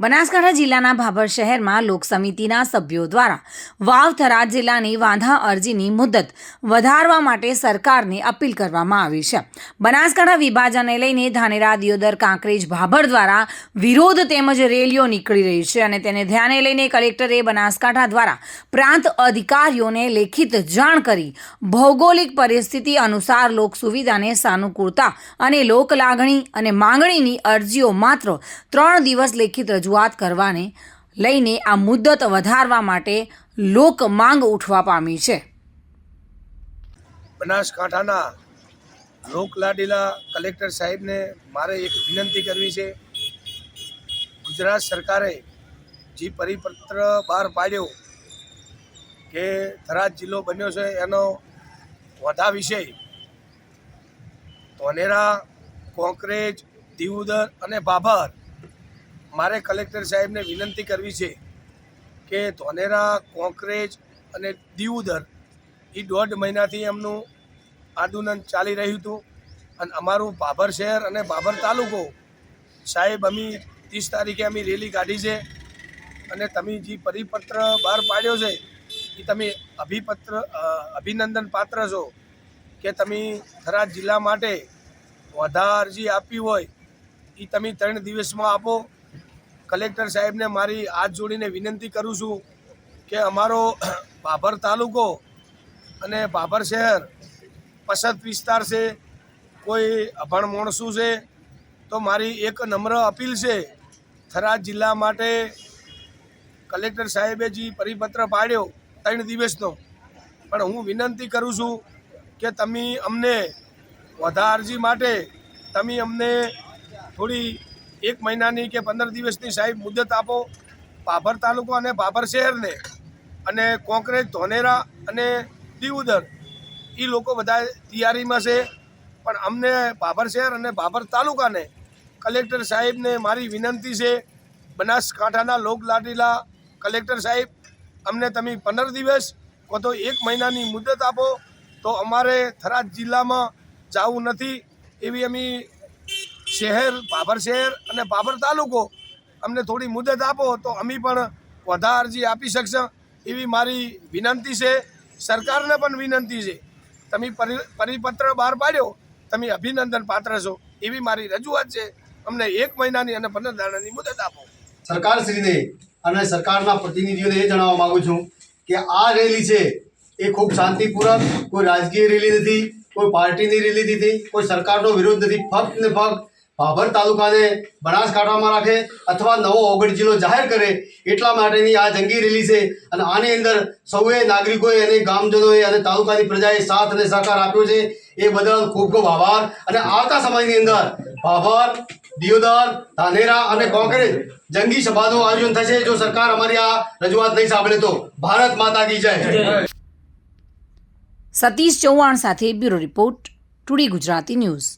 બનાસકાંઠા જિલ્લાના ભાભર શહેરમાં લોક સમિતિના સભ્યો દ્વારા વાવ થરાદ જિલ્લાની વાંધા અરજીની મુદત વધારવા માટે સરકારને અપીલ કરવામાં આવી છે. બનાસકાંઠા વિભાજનને લઈને ધાનેરા દિયોદર કાંકરેજ ભાભર દ્વારા વિરોધ તેમજ રેલીઓ નીકળી રહી છે અને તેને ધ્યાને લઈને કલેક્ટરે બનાસકાંઠા દ્વારા પ્રાંત અધિકારીઓને લેખિત જાણ કરી ભૌગોલિક પરિસ્થિતિ અનુસાર લોક સુવિધાને સાનુકૂળતા અને લોક લાગણી અને માંગણીની અરજીઓ માત્ર ત્રણ દિવસ લેખિત રજૂઆત કરવાને લઈને આ મુદ્દત વધારવા માટે લોક માંગ ઉઠવા પામી છે. બનાસકાંઠાના લોકલાડીલા કલેક્ટર સાહેબને મારે એક વિનંતી કરવી છે. ગુજરાત સરકારે જે પરિપત્ર બહાર પાડ્યો કે થરાદ જિલ્લો બન્યો છે એનો વધા વિષય ધોનેરા કોંકરેજ દીવદર અને ભાભર મારે કલેક્ટર સાહેબને વિનંતી કરવી છે કે ધોનેરા, કોંકરેજ અને દીવદર એ દોઢ મહિનાથી એમનું આંદોલન ચાલી રહ્યું હતું. અને અમારું બાબર શહેર અને બાબર તાલુકો, સાહેબ, અમે ત્રીસ તારીખે અમે રેલી કાઢી છે. અને તમે જે પરિપત્ર બહાર પાડ્યો છે એ તમે અભિપત્ર અભિનંદન પાત્ર છો કે તમે થરાદ જિલ્લા માટે વધારે અરજી આપી હોય એ તમે ત્રણ દિવસમાં આપો. કલેક્ટર સાહેબને મારી હાથ જોડીને વિનંતી કરું છું કે અમારો બાભર તાલુકો અને બાભર શહેર પસંદ વિસ્તાર છે, કોઈ અભણ માણસું છે, તો મારી એક નમ્ર અપીલ છે, થરાદ જિલ્લા માટે કલેક્ટર સાહેબે જે પરિપત્ર પાડ્યો ત્રણ દિવસનો, પણ હું વિનંતી કરું છું કે તમે અમને વધારજી માટે, તમે અમને થોડી એક મહિનાની કે પંદર દિવસની સાહેબ મુદત આપો બાભર તાલુકો અને ભાભર શહેરને. અને કોંકરેજ, ધોનેરા અને દીવદર એ લોકો બધા તૈયારીમાં છે. પણ અમને બાભર શહેર અને ભાભર તાલુકાને કલેક્ટર સાહેબને મારી વિનંતી છે, બનાસકાંઠાના લોકલાડીલા કલેક્ટર સાહેબ, અમને તમે પંદર દિવસ કો તો એક મહિનાની મુદત આપો, તો અમારે થરાદ જિલ્લામાં જવું નથી, એવી અમે શહેર, બાબર શહેર અને બાબર તાલુકો અમને થોડી મુદત આપો તો અમે પણ વધારે અરજી આપી શકશે. એવી મારી વિનંતી છે. સરકારને પણ વિનંતી છે. તમે પરી- પરિપત્ર બહાર પાડ્યો, તમે અભિનંદન પાત્ર છો. એવી મારી રજૂઆત છે. અમને એક મહિનાની અને પંદર દાડાની મુદત આપો. સરકારશ્રીને અને સરકારના પ્રતિનિધિઓને એ જણાવવા માગું છું કે આ રેલી છે એ ખૂબ શાંતિપૂર્વક, કોઈ રાજકીય રેલી નથી, કોઈ પાર્ટીની રેલી નથી, કોઈ સરકારનો વિરોધ નથી. ફક્ત ને ફક્ત ભાભર તાલુકાને બનાસકાંઠામાં રાખે અથવા નવો ઓગળ જિલ્લો જાહેર કરે એટલા માટેની આ જંગી રેલી છે. અને આની અંદર સૌએ નાગરિકોએ અને ગામજનોએ અને તાલુકાની પ્રજાએ સાથ અને સહકાર આપ્યો છે. એ બદલ ખૂબ ખૂબ આભાર. અને આવતા સમયની અંદર ભાભર, દિયોદર, ધાનેરા અને કોંગ્રેસ જંગી સભાનું આયોજન થશે. જો સરકાર અમારી આ રજૂઆત નહીં સાંભળે તો ભારત માતા કી જય. સતીશ ચૌહાણ સાથે bureau report today Gujarati news.